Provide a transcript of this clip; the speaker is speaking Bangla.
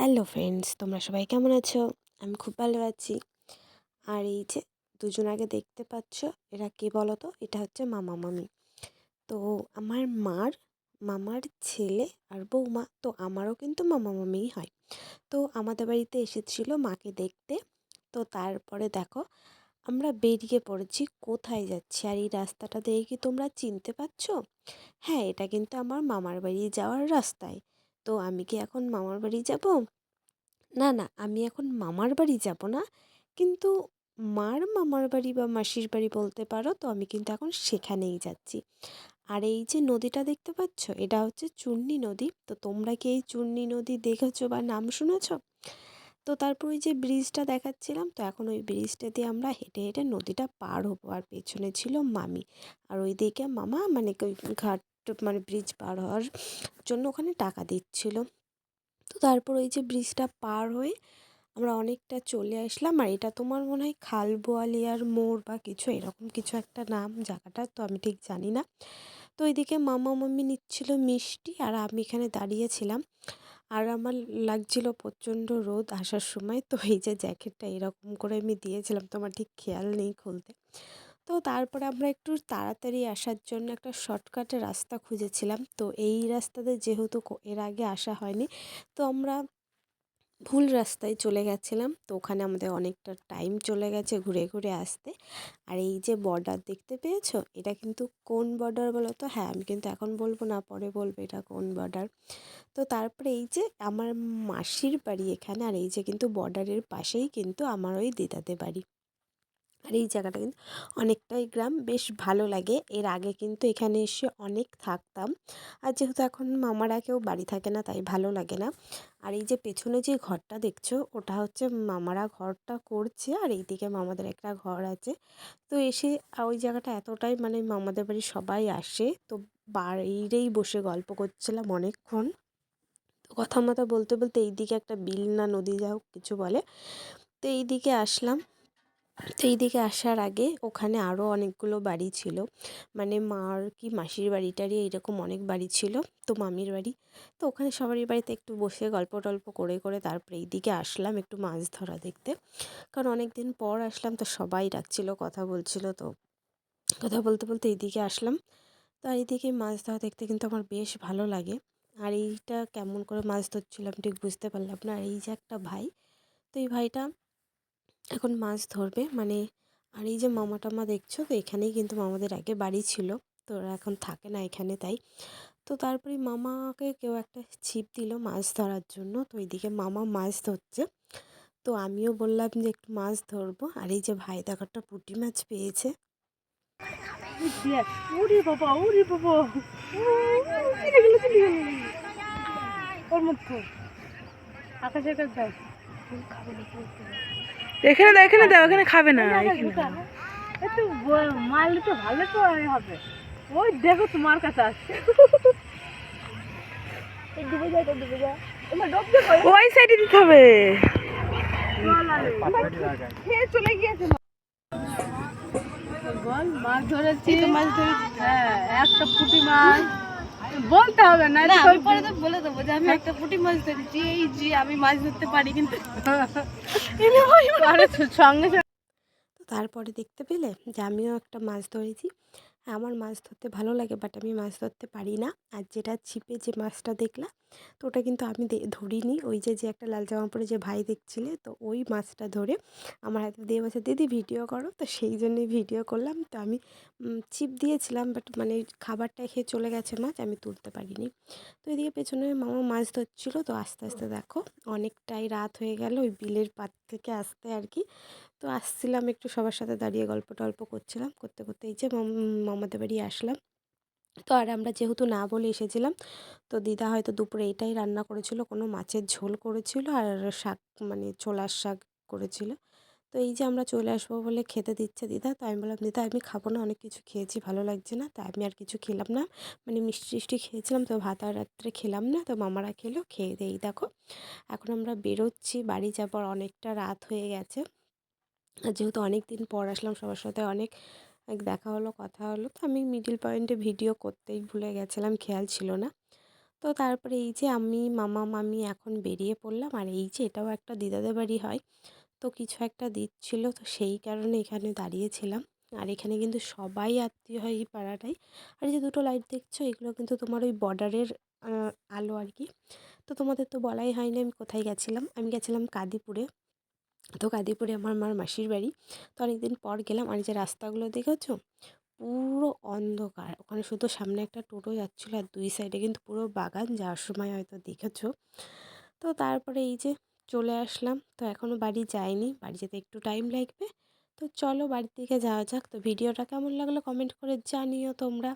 হ্যালো ফ্রেন্ডস, তোমরা সবাই কেমন আছো? আমি খুব ভালো আছি। আর এই যে দুজন আগে দেখতে পাচ্ছ, এরা কে বলো তো এটা হচ্ছে মামা মামি। তো আমার মার, মামার ছেলে আর বৌমা, তো আমারও কিন্তু মামা মামিই হয়। তো আমাদের বাড়িতে এসেছিল মাকে দেখতে। তো তারপরে দেখো, আমরা বেরিয়ে পড়েছি, কোথায় যাচ্ছি? আর এই রাস্তাটা দেখে কি তোমরা চিনতে পারছ? হ্যাঁ এটা কিন্তু আমার মামার বাড়ি যাওয়ার রাস্তায়। তো আমি কি এখন মামার বাড়ি যাব? না না, আমি এখন মামার বাড়ি যাব না। কিন্তু মার মামার বাড়ি বা মাসির বাড়ি বলতে পারো, তো আমি কিন্তু এখন সেখানেই যাচ্ছি। আর এই যে নদীটা দেখতে পাচ্ছ, এটা হচ্ছে চূর্ণী নদী। তো তোমরা কি এই চূর্ণী নদী দেখেছ বা নাম শুনেছ? তো তারপর ওই যে ব্রিজটা দেখাচ্ছিলাম, তো এখন ওই ব্রিজটা দিয়ে আমরা হেঁটে হেঁটে নদীটা পার হব। আর পেছনে ছিল মামি। আর ওই দিকে মামা মানে ওই ঘাট মানে ব্রিজ পার হওয়ার জন্য ওখানে টাকা দিচ্ছিল। তো তারপর ওই যে ব্রিজটা পার হয়ে আমরা অনেকটা চলে আসলাম। আর এটা তোমার মনে হয় খাল বোয়ালিয়ার মোড় বা কিছু, এরকম কিছু একটা নাম, জায়গাটা তো আমি ঠিক জানি না। তো ওইদিকে মামা মামি নিচ্ছিল মিষ্টি আর আমি এখানে দাঁড়িয়েছিলাম। আর আমার লাগছিল প্রচণ্ড রোদ আসার সময়, তো এই যে জ্যাকেটটা এরকম করে আমি দিয়েছিলাম। তোমার ঠিক খেয়াল নেই খুলতে। তো তারপরে আমরা একটু তাড়াতাড়ি আসার জন্য একটা শর্টকাটে রাস্তা খুঁজেছিলাম। তো এই রাস্তাতে যেহেতু এর আগে আসা হয়নি, তো আমরা ভুল রাস্তায় চলে গেছিলাম। তো ওখানে আমাদের অনেকটা টাইম চলে গেছে ঘুরে ঘুরে আসতে। আর এই যে বর্ডার দেখতে পেয়েছ? এটা কিন্তু কোন বর্ডার বলো তো? হ্যাঁ আমি কিন্তু এখন বলব না, পরে বলব এটা কোন বর্ডার তো তারপরে এই যে আমার মাসির বাড়ি এখানে, আর এই যে কিন্তু বর্ডারের পাশেই কিন্তু আমার ওই দিদাদের বাড়ি। আর এই জায়গাটা কিন্তু অনেকটাই গ্রাম, বেশ ভালো লাগে। এর আগে কিন্তু এখানে এসে অনেক থাকতাম। আর যেহেতু এখন মামারা কেউ বাড়ি থাকে না, তাই ভালো লাগে না। আর এই যে পেছনে যে ঘরটা দেখছ, ওটা হচ্ছে মামারা ঘরটা করছে। আর এইদিকে মামাদের একটা ঘর আছে। তো এসে ওই জায়গাটা এতটাই মানে মামাদের বাড়ি সবাই আসে। তো বাইরেই বসে গল্প করছিলাম অনেকক্ষণ। কথা মতো বলতে বলতে এইদিকে একটা বিল না নদী যা হোক কিছু বলে, তো এইদিকে আসলাম। তো এইদিকে আসার আগে ওখানে আরও অনেকগুলো বাড়ি ছিল। মানে মার কি মাসির বাড়িটারই এইরকম অনেক বাড়ি ছিল, তো মামির বাড়ি। তো ওখানে সবারই বাড়িতে একটু বসে গল্প টল্প করে করে তারপরে এইদিকে আসলাম একটু মাছ ধরা দেখতে। কারণ অনেক দিন পর আসলাম তো সবাই ডাকছিল, কথা বলছিল তো। কথা বলতে বলতে এইদিকে আসলাম। তো আর এইদিকে মাছ ধরা দেখতে কিন্তু আমার বেশ ভালো লাগে। আর এইটা কেমন করে মাছ ধরছিলাম ঠিক বুঝতে পারলাম না। আর এই যে একটা ভাই, তো এই ভাইটা এখন মাছ ধরবে। মানে আর এই যে মামা টামা দেখছ, তো এখানেই কিন্তু মামাদের আগে বাড়ি ছিল। তো ওরা এখন থাকে না এখানে তাই। তো তারপরে মামাকে কেউ একটা ছিপ দিল মাছ ধরার জন্য। তো এইদিকে মামা মাছ ধরছে। তো আমিও বললাম যে একটু মাছ ধরবো। আর এই যে ভাই দেখাটা পুঁটি মাছ পেয়েছে। আকাশের কাছে এখানে দাও এখানে দাও এখানে খাবে না একটু মারলে তো ভালো তো হবে। ওই দেখো তোমার কাছে আসছে। ওই সাইডে দিতে হবে। চলে গিয়েছে। বল মাছ ধরেছি। মাছ ধরেছি। হ্যাঁ একটা পুঁটি মাছ। বলতে হবে না আমি পরে তো বলে দেবো যে আমি একটা পুঁটি মাছ ধরেছি এই জি আমি মাছ ধরতে পারি কিন্তু। সঙ্গে সঙ্গে তো তারপরে দেখতে পেলে যে আমিও একটা মাছ ধরেছি। আমার মাছ ধরতে ভালো লাগে বাট আমি মাছ ধরতে পারি না। আর যেটা ছিপে যে মাছটা দেখলাম, তো ওটা কিন্তু আমি ধরিনি। ওই যে যে একটা লাল জামা পরে যে ভাই দেখছিলে, তো ওই মাছটা ধরে আমার হাতে দিয়ে বলছে, দিদি, ভিডিও করো। তো সেই জন্যই ভিডিও করলাম। তো আমি ছিপ দিয়েছিলাম বাট মানে খাবারটা খেয়ে চলে গেছে মাছ, আমি তুলতে পারিনি। তো এদিকে পেছনে মামা মাছ ধরছিল, তো আস্তে আস্তে দেখো, অনেকটাই রাত হয়ে গেল, ওই বিলের পাত থেকে আসতে আর কি। তো আসছিলাম একটু সবার সাথে দাঁড়িয়ে গল্প টল্প করছিলাম, করতে করতে এই যে মামাদের বাড়ি আসলাম। তো আর আমরা যেহেতু না বলে এসেছিলাম, তো দিদা হয়তো দুপুরে এটাই রান্না করেছিল, কোনো মাছের ঝোল করেছিল আর শাক মানে ছোলার শাক করেছিল। তো এই যে আমরা চলে আসব বলে খেতে দিচ্ছে দিদা, তো আমি বললাম, দিদা, আমি খাব না, অনেক কিছু খেয়েছি, ভালো লাগছে না। তাই আমি আর কিছু খেলাম না মানে মিষ্টি টিষ্টি খেয়েছিলাম, তো ভাত আর রাত্রে খেলাম না, তো মামারা খেলো, খেয়ে দেই দেখো, এখন আমরা বেরোচ্ছি, বাড়ি যাবার অনেকটা রাত হয়ে গেছে। যেহেতু অনেক দিন পর আসলাম, সবার সাথে অনেক দেখা হলো, কথা হলো, তো আমি মিডিল পয়েন্টে ভিডিও করতেই ভুলে গেছিলাম, খেয়াল ছিল না। তো তারপরে এই যে আমি, মামা, মামি এখন বেরিয়ে পড়লাম, আর এই যে এটাও একটা দিদাদের বাড়ি হয়, তো কিছু একটা দিচ্ছিল, তো সেই কারণে এখানে দাঁড়িয়েছিলাম আর এখানে কিন্তু সবাই আত্মীয় হয় এই পাড়াটাই আর এই যে দুটো লাইট দেখছ, এগুলো কিন্তু তোমার ওই বর্ডারের আলো আর কি। তো তোমাদের তো বলাই হয়নি আমি কোথায় গেছিলাম। আমি গেছিলাম কাদিপুরে। তো কাদিপুরে আমার মার মাসির বাড়ি। তো অনেকদিন পর গেলাম আর যে রাস্তাগুলো দেখেছ? পুরো অন্ধকার। ওখানে শুধু সামনে একটা টোটো যাচ্ছিল আর দুই সাইডে কিন্তু পুরো বাগান, যাওয়ার সময় হয়তো দেখেছ। তো তারপরে এই যে চলে আসলাম। তো এখনও বাড়ি যাইনি। বাড়ি যেতে একটু টাইম লাগবে। তো চলো বাড়ির দিকে যাওয়া যাক। তো ভিডিওটা কেমন লাগল কমেন্ট করে জানিও তোমরা।